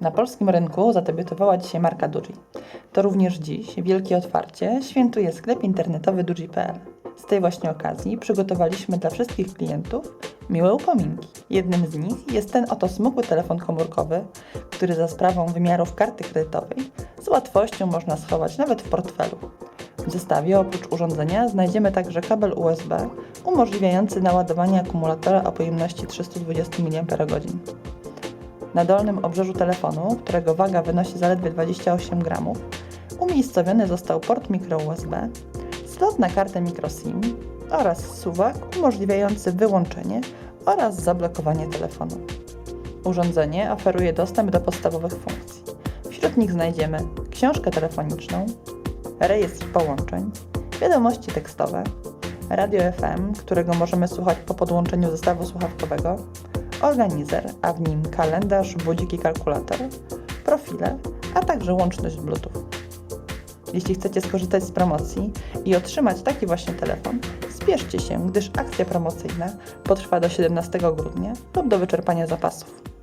Na polskim rynku zadebiutowała dzisiaj marka Duji. To również dziś wielkie otwarcie świętuje sklep internetowy duji.pl. Z tej właśnie okazji przygotowaliśmy dla wszystkich klientów miłe upominki. Jednym z nich jest ten oto smukły telefon komórkowy, który za sprawą wymiarów karty kredytowej z łatwością można schować nawet w portfelu. W zestawie oprócz urządzenia znajdziemy także kabel USB umożliwiający naładowanie akumulatora o pojemności 320 mAh. Na dolnym obrzeżu telefonu, którego waga wynosi zaledwie 28 gramów, umiejscowiony został port micro USB, slot na kartę microSIM oraz suwak umożliwiający wyłączenie oraz zablokowanie telefonu. Urządzenie oferuje dostęp do podstawowych funkcji. Wśród nich znajdziemy książkę telefoniczną, rejestr połączeń, wiadomości tekstowe, radio FM, którego możemy słuchać po podłączeniu zestawu słuchawkowego, organizer, a w nim kalendarz, budzik i kalkulator, profile, a także łączność Bluetooth. Jeśli chcecie skorzystać z promocji i otrzymać taki właśnie telefon, spieszcie się, gdyż akcja promocyjna potrwa do 17 grudnia lub do wyczerpania zapasów.